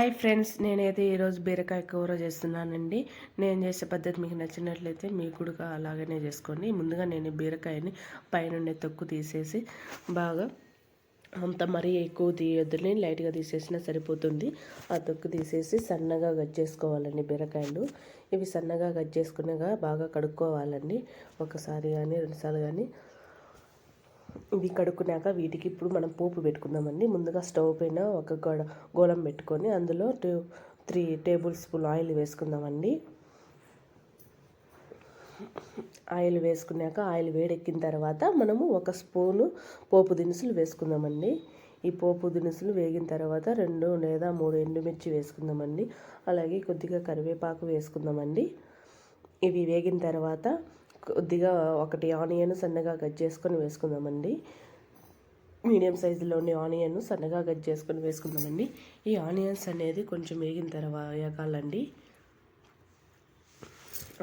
Hi friends నేనైతే ఈరోజు బీరకాయ కూర చేస్తున్నానండి. నేను చేసే పద్ధతి మీకు నచ్చినట్లయితే మీకు కూడా అలాగనే చేసుకోండి. ముందుగా నేను బీరకాయని పైనుండే తొక్కు తీసేసి బాగా అంత మరీ ఎక్కువ తీయొద్దని లైట్గా తీసేసినా సరిపోతుంది. ఆ తొక్కు తీసేసి సన్నగా కట్ చేసుకోవాలండి బీరకాయలు. ఇవి సన్నగా కట్ చేసుకునేగా బాగా కడుక్కోవాలండి. ఒకసారి కానీ రెండుసార్లు కానీ ఇవి కడుక్కున్నాక వీటికి ఇప్పుడు మనం పోపు పెట్టుకుందామండి. ముందుగా స్టవ్ పైన ఒక గోడ గోళం పెట్టుకొని అందులో two three tablespoon oil వేసుకుందామండి. ఆయిల్ వేసుకున్నాక ఆయిల్ వేడెక్కిన తర్వాత మనము ఒక స్పూను పోపు దినుసులు వేసుకుందామండి. ఈ పోపు దినుసులు వేగిన తర్వాత రెండు లేదా మూడు ఎండుమిర్చి వేసుకుందామండి. అలాగే కొద్దిగా కరివేపాకు వేసుకుందామండి. ఇవి వేగిన తర్వాత కొద్దిగా ఒకటి ఆనియన్ సన్నగా కట్ చేసుకొని వేసుకుందామండి. మీడియం సైజులోని ఆనియన్ సన్నగా కట్ చేసుకొని వేసుకుందామండి. ఈ ఆనియన్స్ అనేది కొంచెం వేగిన తర్వాత వేగాలండి.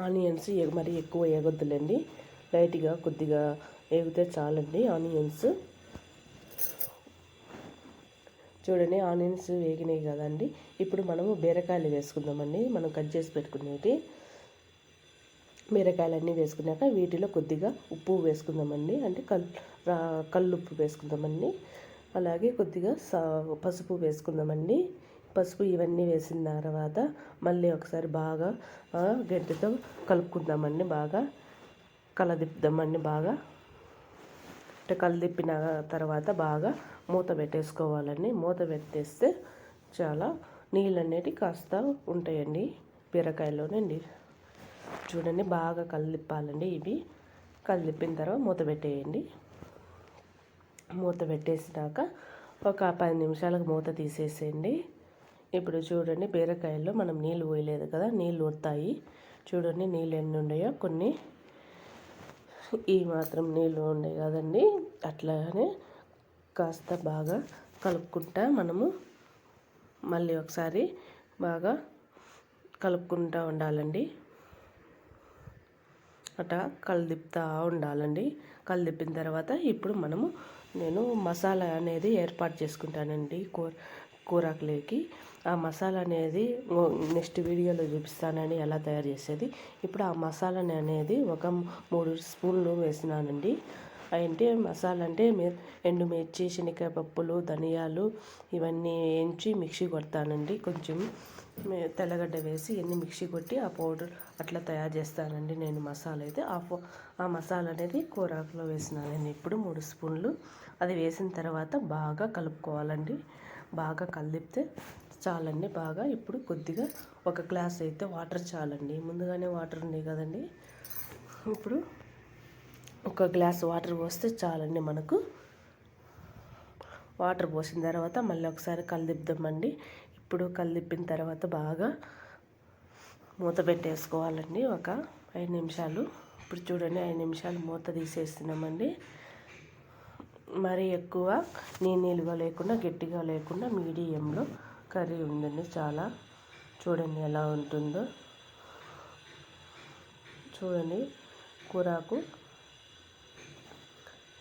ఆనియన్స్ మరి ఎక్కువ వేగొద్దులేండి. లైట్గా కొద్దిగా వేగితే చాలండి ఆనియన్స్. చూడండి ఆనియన్స్ వేగినాయి కదండి. ఇప్పుడు మనము బీరకాయలు వేసుకుందామండి. మనం కట్ చేసి పెట్టుకునేవి. బీరకాయలన్నీ వేసుకున్నాక వీటిలో కొద్దిగా ఉప్పు వేసుకుందామండి. అంటే కల్ కల్లుప్పు వేసుకుందామండి. అలాగే కొద్దిగా సా పసుపు వేసుకుందామండి. పసుపు ఇవన్నీ వేసిన తర్వాత మళ్ళీ ఒకసారి బాగా గడ్డతో కలుపుకుందామండి బాగా. కలదిప్పుదామండి బాగా. అంటే కలదిప్పిన తర్వాత బాగా మూత పెట్టేసుకోవాలండి. మూత పెట్టేస్తే చాలా నీళ్ళు అనేటివి కాస్త ఉంటాయండి బీరకాయలోనండి. చూడండి బాగా కలిపాలండి ఇవి. కలిపిన తర్వాత మూత పెట్టేయండి. మూత పెట్టేసినాక ఒక పది నిమిషాలకు మూత తీసేసేయండి. ఇప్పుడు చూడండి బీరకాయల్లో మనం నీళ్ళు పోయలేదు కదా నీళ్ళు వస్తాయి. చూడండి నీళ్ళు ఎన్ని ఉన్నాయో కొన్ని. ఈ మాత్రం నీళ్ళు ఉన్నాయి కదండి. అట్లానే కాస్త బాగా కలుపుకుంటా మనము మళ్ళీ ఒకసారి బాగా కలుపుకుంటూ ఉండాలండి. అట్లా కలిదిప్పుతూ ఉండాలండి. కలిదిప్పిన తర్వాత ఇప్పుడు మనము నేను మసాలా అనేది ఏర్పాటు చేసుకుంటానండి కూర కూరాకులేకి. ఆ మసాలా అనేది నెక్స్ట్ వీడియోలో చూపిస్తానని ఎలా తయారు చేసేది. ఇప్పుడు ఆ మసాలాని అనేది ఒక మూడు స్పూన్లు వేసినానండి. అంటే మసాలా అంటే ఎండుమిర్చి శనగకాయ పప్పులు ధనియాలు ఇవన్నీ వేయించి మిక్సీ కొడతానండి. కొంచెం తెల్లగడ్డ వేసి ఎన్ని మిక్సీ కొట్టి ఆ పౌడర్ అట్లా తయారు చేస్తానండి నేను మసాలా అయితే. ఆ ఆ మసాలా అనేది కూరాకులో వేసినానండి ఇప్పుడు మూడు స్పూన్లు. అది వేసిన తర్వాత బాగా కలుపుకోవాలండి. బాగా కలిపితే చాలండి. బాగా ఇప్పుడు కొద్దిగా ఒక గ్లాస్ అయితే వాటర్ చాలండి. ముందుగానే వాటర్ ఉన్నాయి కదండి. ఇప్పుడు ఒక గ్లాస్ వాటర్ పోస్తే చాలండి మనకు. వాటర్ పోసిన తర్వాత మళ్ళీ ఒకసారి కలిదిద్దామండి ఇప్పుడు కలిపిన తర్వాత బాగా మూత పెట్టేసుకోవాలండి ఒక ఐదు నిమిషాలు. ఇప్పుడు చూడండి ఐదు నిమిషాలు మూత తీసేస్తున్నామండి. మరి ఎక్కువ నీళ్ళుగా లేకుండా గట్టిగా లేకుండా మీడియంలో కర్రీ ఉందండి చాలా. చూడండి ఎలా ఉంటుందో. చూడండి కూరాకు.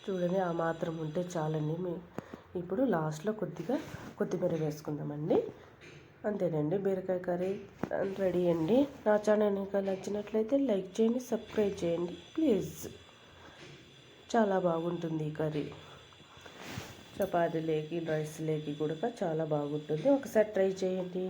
చూడండి ఆ మాత్రం ఉంటే చాలండి. మీ ఇప్పుడు లాస్ట్లో కొద్దిగా కొత్తిమీర వేసుకుందామండి. అంతేనండి. బీరకాయ కర్రీ రెడీ అండి. నా ఛానల్ ఇంకా నచ్చినట్లయితే లైక్ చేయండి సబ్స్క్రైబ్ చేయండి. ప్లీజ్. చాలా బాగుంటుంది ఈ కర్రీ. చపాతీలేకి రైస్లేకి కూడా చాలా బాగుంటుంది. ఒకసారి ట్రై చేయండి.